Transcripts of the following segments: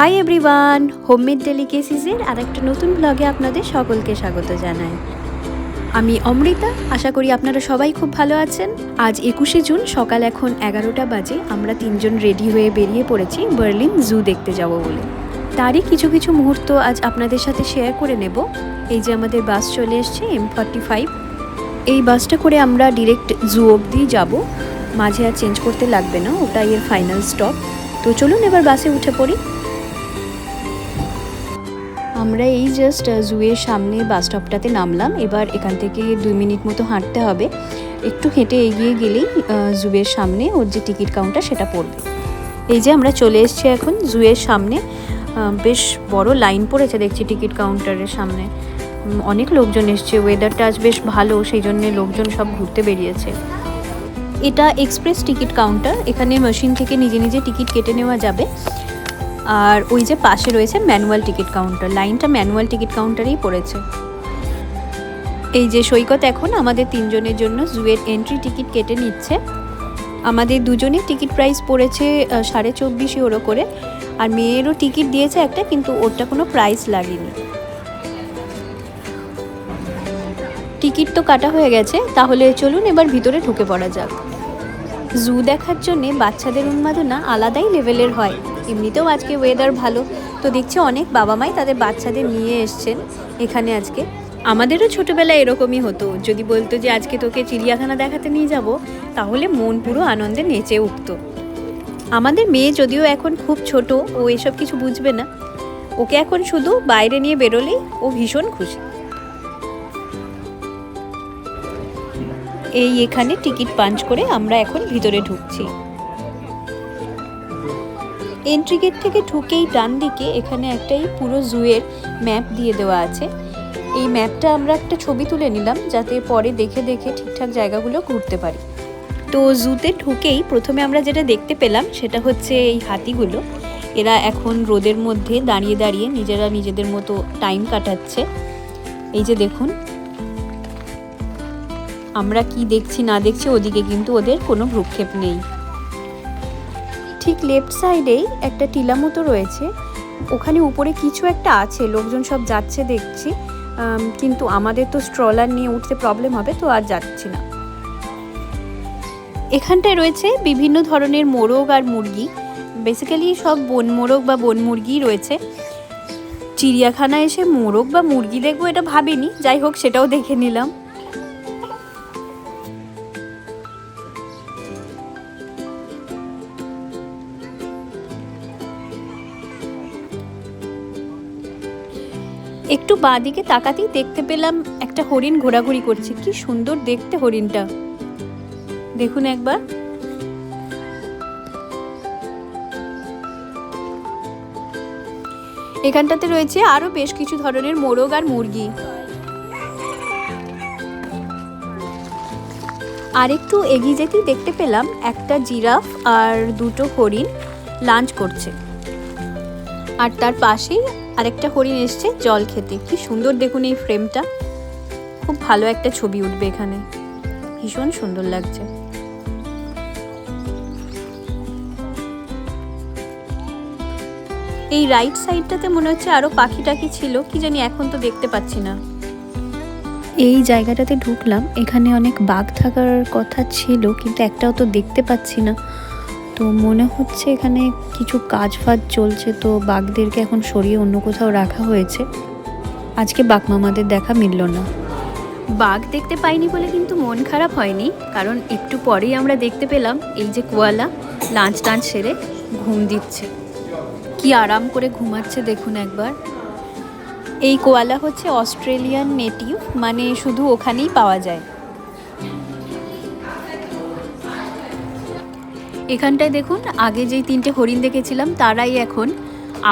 High everyone homemade ডেলিকেসিসের আর একটা নতুন ব্লগে আপনাদের সকলকে স্বাগত জানাই। আমি অমৃতা, আশা করি আপনারা সবাই খুব ভালো আছেন। আজ একুশে জুন, সকাল এখন এগারোটা বাজে। আমরা তিনজন রেডি হয়ে বেরিয়ে পড়েছি বার্লিন জু দেখতে যাব বলে। তারই কিছু কিছু মুহূর্ত আজ আপনাদের সাথে শেয়ার করে নেব। এই যে আমাদের বাস চলে এসছে এম ফর্টি ফাইভ এই বাসটা করে আমরা ডিরেক্ট জু অবধি যাব। মাঝে আর চেঞ্জ করতে লাগবে না, ওটাই এর ফাইনাল স্টপ তো চলুন এবার বাসে উঠে পড়ি। আমরা এই জাস্ট জুয়ের সামনে বাস স্টপটাতে নামলাম। এবার এখান থেকে দুই মিনিট মতো হাঁটতে হবে। একটু হেঁটে এগিয়ে গেলেই জুয়ের সামনে ওর যে টিকিট কাউন্টার সেটা পড়বে। এই যে আমরা চলে এসেছি এখন জুয়ের সামনে। বেশ বড় লাইন পড়েছে দেখছি টিকিট কাউন্টারের সামনে। অনেক লোকজন এসছে। ওয়েদারটা আজ বেশ ভালো, সেই জন্য লোকজন সব ঘুরতে বেরিয়েছে। এটা এক্সপ্রেস টিকিট কাউন্টার এখানে মেশিন থেকে নিজে নিজে টিকিট কেটে নেওয়া যাবে। আর ওই যে পাশে রয়েছে ম্যানুয়াল টিকিট কাউন্টার। লাইনটা ম্যানুয়াল টিকিট কাউন্টারেই পড়েছে। এই যে সৈকত এখন আমাদের তিনজনের জন্য জুয়ের এন্ট্রি টিকিট কেটে নিচ্ছে। আমাদের দুজনের টিকিট প্রাইস পড়েছে সাড়ে চব্বিশ ইউরো করে। আর মেয়েরও টিকিট দিয়েছে একটা, কিন্তু ওরটা কোনো প্রাইস লাগেনি। টিকিট তো কাটা হয়ে গেছে, তাহলে চলুন এবার ভিতরে ঢুকে পড়া যাক। জু দেখার জন্য বাচ্চাদের উন্মাদনা আলাদাই লেভেলের হয়। এমনিতেও আজকে ওয়েদার ভালো। তো দেখছি অনেক বাবা মাই তাদের বাচ্চাদের নিয়ে এসছেন এখানে আজকে। আমাদেরও ছোটবেলায় এরকমই হতো। যদি বলতো যে আজকে তোকে চিড়িয়াখানা দেখাতে নিয়ে যাব, তাহলে মন পুরো আনন্দে নেচে উঠতো। আমাদের মেয়ে যদিও এখন খুব ছোট, ও এসব কিছু বুঝবে না। ওকে এখন শুধু বাইরে নিয়ে বেরোলেই ও ভীষণ খুশি। এই এখানে টিকিট পাঞ্চ করে আমরা এখন ভিতরে ঢুকছি। এন্ট্রি গেট থেকে ঢুকেই ডান দিকে এখানে একটাই পুরো জুয়ের ম্যাপ দিয়ে দেওয়া আছে। এই ম্যাপটা আমরা একটা ছবি তুলে নিলাম যাতে পরে দেখে দেখে ঠিকঠাক জায়গাগুলো ঘুরতে পারি। তো জুতে ঢুকেই প্রথমে আমরা যেটা দেখতে পেলাম সেটা হচ্ছে এই হাতিগুলো। এরা এখন রোদের মধ্যে দাঁড়িয়ে দাঁড়িয়ে নিজেরা নিজেদের মতো টাইম কাটাচ্ছে। এই যে দেখুন আমরা কি দেখছি না দেখছি, ওদিকে কিন্তু ওদের কোনো ভ্রুক্ষেপ নেই। ঠিক লেফট সাইডেই একটা টিলা মতো রয়েছে। ওখানে উপরে কিছু একটা আছে, লোকজন সব যাচ্ছে দেখছি। কিন্তু আমাদের তো স্ট্রলার নিয়ে উঠতে প্রবলেম হবে, তো আর যাচ্ছি না। এখানটায় রয়েছে বিভিন্ন ধরনের মোরগ আর মুরগি। বেসিক্যালি সব বন মোরগ বা বন মুরগি রয়েছে। চিড়িয়াখানায় এসে মোরগ বা মুরগি দেখব এটা ভাবিনি। যাই হোক, সেটাও দেখে নিলাম। একটু বাঁদিকে তাকাতেই দেখতে পেলাম একটা হরিণ ঘোরাঘুরি করছে। কি সুন্দর দেখতে হরিণটা। দেখুন একবার। এখানটাতে রয়েছে আরও বেশ কিছু ধরনের মোরগ আর মুরগি। আর একটু এগিয়ে যেতেই দেখতে পেলাম একটা জিরাফ আর দুটো হরিণ লাঞ্চ করছে। আর তার পাশেই আরেকটা হরিণ এসছে, জল খেতে। কি সুন্দর দেখুন এই ফ্রেমটা। খুব ভালো একটা ছবি উঠবে এখানে। ভীষণ সুন্দর লাগছে। এই রাইট সাইডটাতে মনে হচ্ছে আরও পাখি টাকি ছিল, কি জানি এখন তো দেখতে পাচ্ছি না। এই জায়গাটাতে ঢুকলাম, এখানে অনেক বাঘ থাকার কথা ছিল, কিন্তু একটাও তো দেখতে পাচ্ছি না। তো মনে হচ্ছে এখানে কিছু কাজ ফাজ চলছে, তো বাঘদেরকে এখন সরিয়ে অন্য কোথাও রাখা হয়েছে। আজকে বাঘ মামাদের দেখা মিলল না। বাঘ দেখতে পাইনি বলে কিন্তু মন খারাপ হয়নি, কারণ একটু পরেই আমরা দেখতে পেলাম এই যে কোয়ালা লাঞ্চ টাঞ্চ সেরে ঘুম দিচ্ছে। কি আরাম করে ঘুমাচ্ছে দেখুন একবার। এই কোয়ালা হচ্ছে অস্ট্রেলিয়ান নেটিভ মানে শুধু ওখানেই পাওয়া যায়। এখানটায় দেখুন, আগে যেই তিনটে হরিণ দেখেছিলাম, তারাই এখন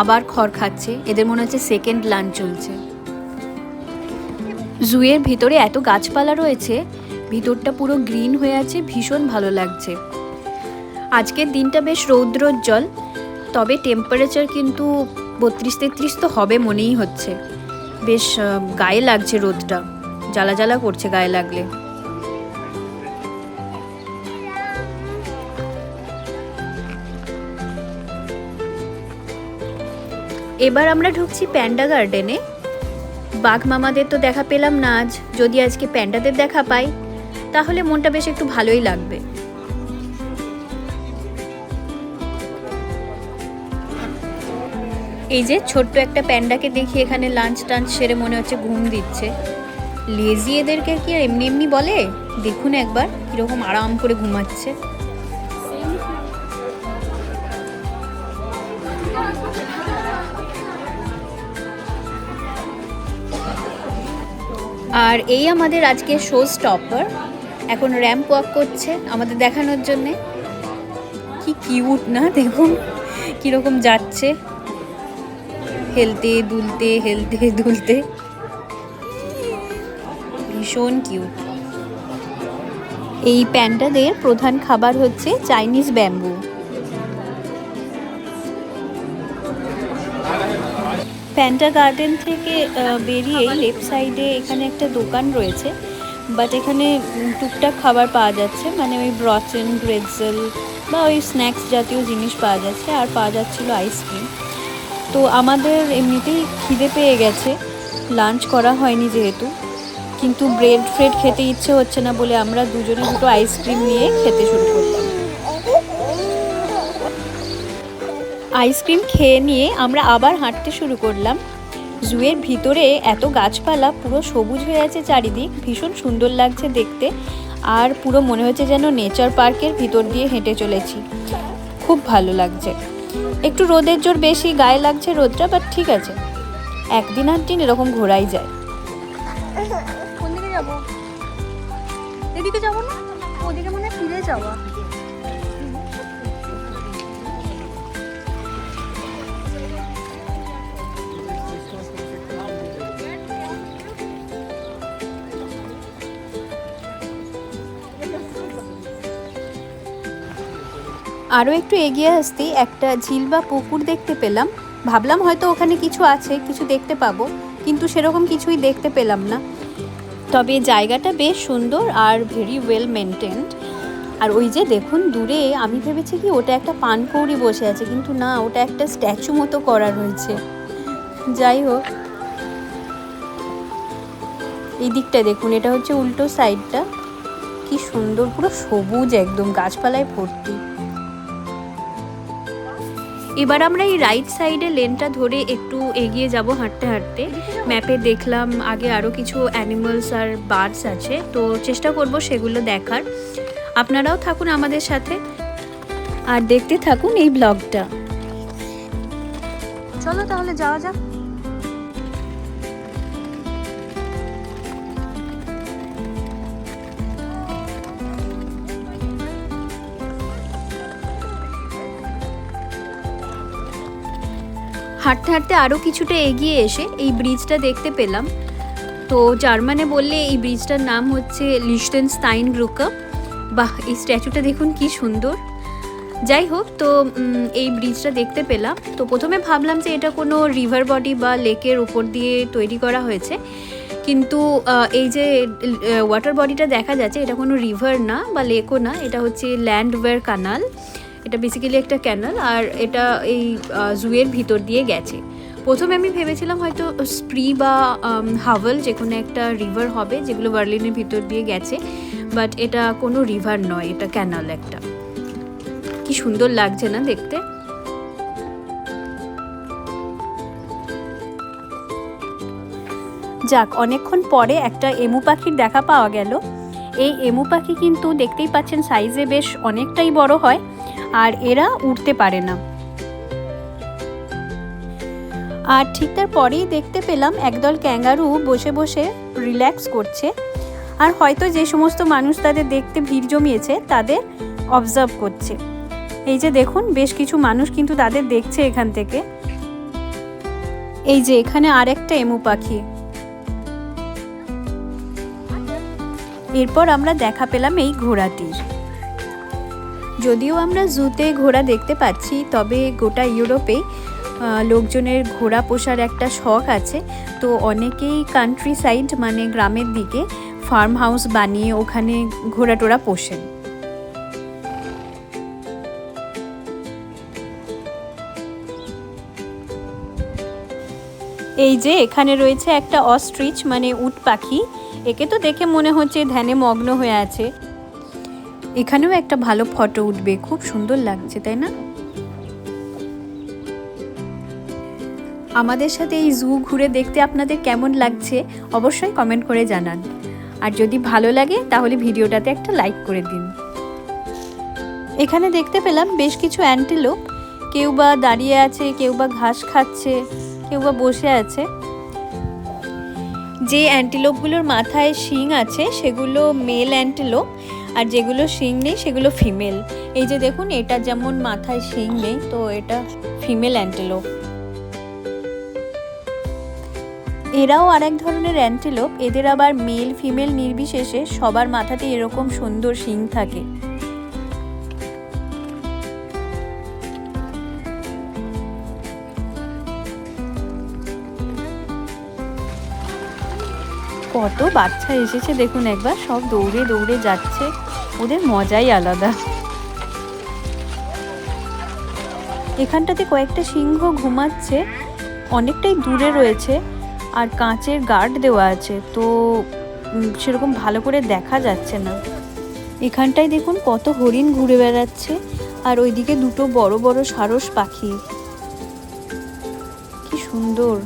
আবার খড় খাচ্ছে। এদের মনে হচ্ছে সেকেন্ড লাঞ্চ চলছে। জুয়ের ভিতরে এত গাছপালা রয়েছে, ভিতরটা পুরো গ্রিন হয়ে আছে, ভীষণ ভালো লাগছে। আজকের দিনটা বেশ রৌদ্রোজ্জ্বল, তবে টেম্পারেচার কিন্তু বত্রিশ তেত্রিশ তো হবে মনেই হচ্ছে। বেশ গায়ে লাগছে রোদটা। জ্বালা জ্বালা করছে গায়ে লাগলে। এবার আমরা ঢুকছি প্যান্ডা গার্ডেনে। বাঘ মামাদের তো দেখা পেলাম না আজ। যদি আজকে প্যান্ডাদের দেখা পাই, তাহলে মনটা বেশ একটু ভালোই লাগবে। এই যে ছোট্ট একটা প্যান্ডাকে দেখি এখানে লাঞ্চ টাঞ্চ সেরে মনে হচ্ছে ঘুম দিচ্ছে। লেজি এদেরকে কি আর এমনি এমনি বলে? দেখুন একবার, কীরকম আরাম করে ঘুমাচ্ছে। আর এই আমাদের আজকে শো স্টপার এখন র্যাম্প ওয়াক করছে আমাদের দেখানোর জন্যে। কি কিউট না দেখুন? কীরকম যাচ্ছে। হেলতে, দুলতে হেলতে, দুলতে। ভীষণ কিউট এই প্যান্ডাদের প্রধান খাবার হচ্ছে চাইনিজ ব্যাম্বু প্যান্টা গার্ডেন থেকে আহ, বেরিয়ে লেফট সাইডে এখানে একটা দোকান রয়েছে। বাট এখানে টুকটাক খাবার পাওয়া যাচ্ছে। মানে ওই ব্রচেন গ্রেটজেল বা ওই স্ন্যাক্স জাতীয় জিনিস পাওয়া যাচ্ছে। আর পাওয়া যাচ্ছিল আইসক্রিম তো আমাদের এমনিতেই খিদে পেয়ে গেছে। লাঞ্চ করা হয়নি যেহেতু। কিন্তু ব্রেড ফ্রেড খেতে ইচ্ছে হচ্ছে না বলে আমরা দুজনে দুটো আইসক্রিম নিয়ে খেতে শুরু করলাম। আইসক্রিম খেয়ে নিয়ে আমরা আবার হাঁটতে শুরু করলাম। জুয়ের ভিতরে এত গাছপালা, পুরো সবুজ হয়ে আছে চারিদিক, ভীষণ সুন্দর লাগছে দেখতে। আর পুরো মনে হচ্ছে যেন নেচার পার্কের ভিতর দিয়ে হেঁটে চলেছি। খুব ভালো লাগছে। একটু রোদের জোর বেশি, গায়ে লাগছে রোদটা বাট ঠিক আছে। একদিন আর দিন এরকম ঘোরাই যায়। কোন দিকে যাব? এদিকে যাব না? ওদিকে মনে ফিরে যাওয়া। আরও একটু এগিয়ে আসতেই একটা ঝিল বা পুকুর দেখতে পেলাম। ভাবলাম হয়তো ওখানে কিছু আছে, কিছু দেখতে পাবো, কিন্তু সেরকম কিছুই দেখতে পেলাম না। তবে জায়গাটা বেশ সুন্দর আর ভেরি ওয়েল মেনটেন্ড আর ওই যে দেখুন, দূরে আমি ভেবেছি কি ওটা একটা পানকৌড়ি বসে আছে, কিন্তু না, ওটা একটা স্ট্যাচু মতো করা রয়েছে। যাই হোক। এই দিকটা দেখুন, এটা হচ্ছে উল্টো সাইডটা। কি সুন্দর, পুরো সবুজ একদম, গাছপালায় ভর্তি। এবার আমরা এই রাইট সাইডে লেনটা ধরে একটু এগিয়ে যাব হাঁটতে হাঁটতে। ম্যাপে দেখলাম আগে আরও কিছু অ্যানিমালস আর বার্ডস আছে, তো চেষ্টা করব সেগুলো দেখার। আপনারাও থাকুন আমাদের সাথে। আর দেখতে থাকুন এই ব্লগটা চলো তাহলে যাওয়া যাক। হাঁটতে হাঁটতে আরও কিছুটা এগিয়ে এসে এই ব্রিজটা দেখতে পেলাম। তো জার্মানে বললে এই ব্রিজটার নাম হচ্ছে লিস্টেন স্টাইন ব্রুকা বাহ, এই স্ট্যাচুটা দেখুন কি সুন্দর। যাই হোক, তো এই ব্রিজটা দেখতে পেলাম। তো প্রথমে ভাবলাম যে এটা কোনো রিভার বডি বা লেকের উপর দিয়ে তৈরি করা হয়েছে। কিন্তু এই যে ওয়াটার বডিটা দেখা যাচ্ছে, এটা কোনো রিভার না বা লেকও না, এটা হচ্ছে ল্যান্ডওয়্যার কানাল এটা বেসিক্যালি একটা ক্যানাল আর এটা এই জুয়ের ভিতর দিয়ে গেছে। প্রথমে আমি ভেবেছিলাম হয়তো স্প্রি বা হাভেল যে কোনো একটা রিভার হবে যেগুলো বার্লিনের ভিতর দিয়ে গেছে বাট এটা কোনো রিভার নয়, এটা ক্যানাল একটা। কি সুন্দর লাগছে না দেখতে? যাক, অনেকক্ষণ পরে একটা এমু পাখির দেখা পাওয়া গেল। এই এমু পাখি কিন্তু দেখতেই পাচ্ছেন সাইজে বেশ অনেকটাই বড় হয়। আর এরা উঠতে পারে না। আর ঠিক তার পরেই দেখতে পেলাম একদল ক্যাঙ্গারু বসে বসে রিল্যাক্স করছে। আর হয়তো যে সমস্ত মানুষ তাদের দেখতে ভিড় জমিয়েছে, তাদের অবজার্ভ করছে। এই যে দেখুন, বেশ কিছু মানুষ কিন্তু তাদের দেখছে এখান থেকে। এই যে এখানে আরেকটা এমু পাখি। এরপর আমরা দেখা পেলাম এই ঘোড়াটির। যদিও আমরা জুতে ঘোড়া দেখতে পাচ্ছি, তবে গোটা ইউরোপে লোকজনের ঘোড়া পোষার একটা শখ আছে। তো অনেকেই কান্ট্রি সাইড মানে গ্রামের দিকে ফার্ম হাউস বানিয়ে ওখানে ঘোড়া টোড়া পোষেন। এই যে এখানে রয়েছে একটা অস্ট্রিচ মানে উট পাখি। একে তো দেখে মনে হচ্ছে ধ্যানে মগ্ন হয়ে আছে। এখানেও একটা ভালো ফটো উঠবে, খুব সুন্দর লাগছে, তাই না? আমাদের সাথে এই জু ঘুরে দেখতে আপনাদের কেমন লাগছে, অবশ্যই কমেন্ট করে জানান। আর যদি ভালো লাগে, তাহলে ভিডিওটাতে একটা লাইক করে দিন। এখানে দেখতে পেলাম বেশ কিছু অ্যান্টিলোপ কেউ বা দাঁড়িয়ে আছে, কেউ বা ঘাস খাচ্ছে, কেউ বা বসে আছে। যে অ্যান্টিলোপগুলোর মাথায় শিং আছে, সেগুলো মেল অ্যান্টিলোপ আর যেগুলো শিং নেই, সেগুলো ফিমেল এই যে দেখুন, এটা যেমন মাথায় শিং নেই, তো এটা ফিমেল অ্যান্টিলোপ এরাও আরেক ধরনের অ্যান্টিলোপ এদের আবার মেল ফিমেল নির্বিশেষে সবার মাথাতে এরকম সুন্দর শিং থাকে। কত বাচ্চা এসেছে দেখুন একবার, সব দৌড়ে দৌড়ে যাচ্ছে। ওদের মজাই আলাদা। এখানটাতে কয়েকটা সিংহ ঘুমাচ্ছে, অনেকটাই দূরে রয়েছে, আর কাঁচের গার্ড দেওয়া আছে, তো সেরকম ভালো করে দেখা যাচ্ছে না। এখানটায় দেখুন কত হরিণ ঘুরে বেড়াচ্ছে, আর ওইদিকে দুটো বড় বড় সারস পাখি। কি সুন্দর।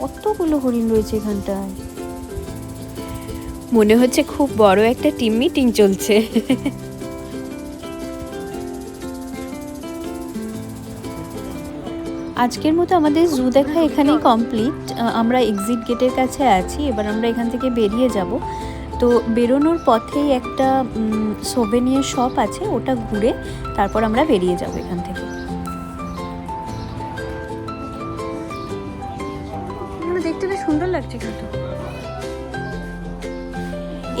কতগুলো হরিণ রয়েছে এখানটায়। মনে হচ্ছে খুব বড় একটা টিম মিটিং চলছে। আজকের মতো আমাদের জু দেখা এখানেই কমপ্লিট আমরা এক্সিট গেটের কাছে আছি এবার আমরা এখান থেকে বেরিয়ে যাব। তো বেরোনোর পথেই একটা সোভেনিয়ার শপ আছে ওটা ঘুরে তারপর আমরা বেরিয়ে যাব এখান থেকে। দেখতে বেশ সুন্দর লাগছে কিন্তু।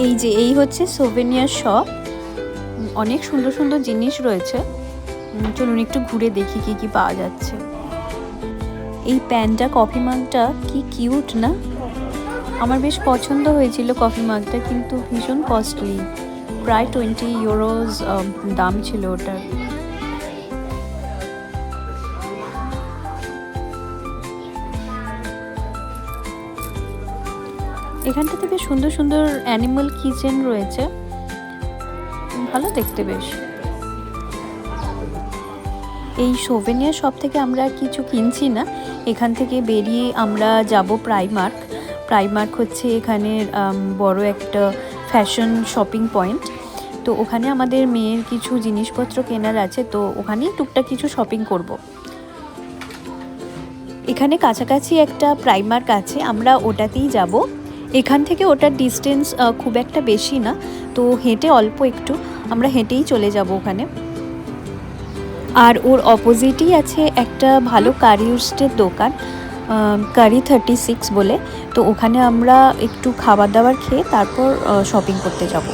এই যে, এই হচ্ছে সোভেনিয়ার শপ অনেক সুন্দর সুন্দর জিনিস রয়েছে। চলুন একটু ঘুরে দেখি কি কি পাওয়া যাচ্ছে। এই প্যানটা কফি মাগটা কি কিউট না? আমার বেশ পছন্দ হয়েছিল কফি মাগটা কিন্তু ভীষণ কস্টলি প্রায় টোয়েন্টি ইউরোজ দাম ছিল ওটার। এখানটাতে বেশ সুন্দর সুন্দর অ্যানিমাল কিচেন রয়েছে। ভালো দেখতে বেশ। এই সোভেনিয়ার শপ থেকে আমরা কিছু কিনছি না। এখান থেকে বেরিয়ে আমরা যাব প্রাইমার্ক প্রাইমার্ক হচ্ছে এখানের বড় একটা ফ্যাশন শপিং পয়েন্ট তো ওখানে আমাদের মেয়ের কিছু জিনিসপত্র কেনার আছে, তো ওখানেই টুকটাক কিছু শপিং করব। এখানে কাছাকাছি একটা প্রাইমার্ক আছে, আমরা ওটাতেই যাব। এখান থেকে ওটার ডিস্টেন্স খুব একটা বেশি না। তো হেঁটে অল্প একটু, আমরা হেঁটেই চলে যাব ওখানে। আর ওর অপোজিটই আছে একটা ভালো কারিউস্টের দোকান কারি থার্টি সিক্স বলে। তো ওখানে আমরা একটু খাবার দাবার খেয়ে তারপর শপিং করতে যাব।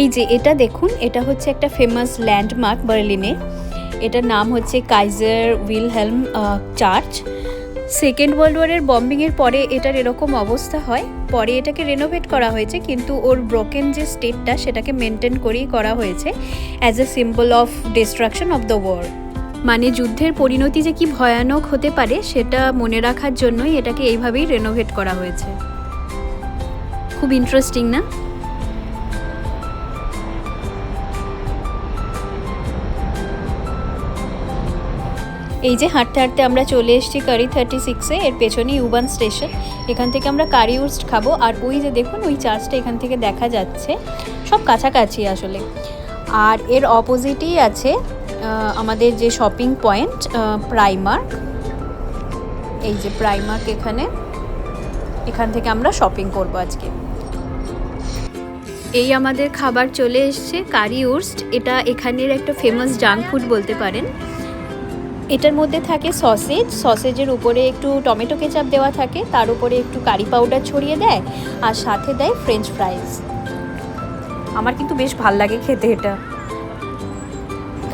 এই যে এটা দেখুন, এটা হচ্ছে একটা ফেমাস ল্যান্ডমার্ক বার্লিনে এটার নাম হচ্ছে Kaiser Wilhelm church. Second world ওয়ারের বম্বিংয়ের পরে এটার এরকম অবস্থা হয়। পরে এটাকে রেনোভেট করা হয়েছে, কিন্তু ওর ব্রোকেন যে স্টেটটা সেটাকে মেনটেন করেই করা হয়েছে as a symbol of destruction of the war মানে যুদ্ধের পরিণতি যে কি ভয়ানক হতে পারে, সেটা মনে রাখার জন্যই এটাকে এইভাবেই রেনোভেট করা হয়েছে। খুব ইন্টারেস্টিং না? এই যে হাঁটতে হাঁটতে আমরা চলে এসেছি কারি থার্টি সিক্সে এর পেছনেই ইউবান স্টেশন এখান থেকে আমরা কারি উস্ট খাব। আর ওই যে দেখুন, ওই চার্চটা এখান থেকে দেখা যাচ্ছে। সব কাছাকাছি আসলে। আর এর অপোজিটেই আছে আমাদের যে শপিং পয়েন্ট প্রাইমার্ক এই যে প্রাইমার্ক এখানে। এখান থেকে আমরা শপিং করব আজকে। এই আমাদের খাবার চলে এসছে কারি উস্ট এটা এখানের একটা ফেমাস জাঙ্ক ফুড বলতে পারেন। এটার মধ্যে থাকে সসেজ। সসেজের উপরে একটু টমেটো কেচাপ দেওয়া থাকে তার উপরে একটু কারি পাউডার ছড়িয়ে দেয় আর সাথে দেয় ফ্রেঞ্চ ফ্রাইজ আমার কিন্তু বেশ ভালো লাগে খেতে এটা।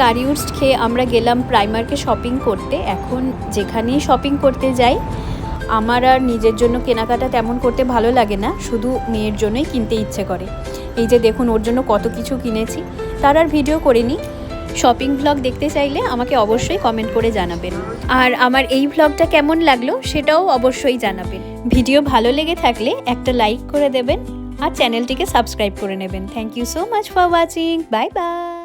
কারিউস্ট খেয়ে আমরা গেলাম প্রাইমার্কে শপিং করতে। এখন যেখানেই শপিং করতে যাই আমার আর নিজের জন্য কেনাকাটা তেমন করতে ভালো লাগে না শুধু মেয়ের জন্যই কিনতে ইচ্ছে করে। এই যে দেখুন ওর জন্য কত কিছু কিনেছি। তার আর ভিডিও করিনি। শপিং ভ্লগ দেখতে চাইলে আমাকে অবশ্যই কমেন্ট করে জানাবেন। আর আমার এই ভ্লগটা কেমন লাগল সেটাও অবশ্যই জানাবেন। ভিডিও ভালো লেগে থাকলে একটা লাইক করে দেবেন আর চ্যানেলটিকে সাবস্ক্রাইব করে নেবেন। Thank you so much for watching bye bye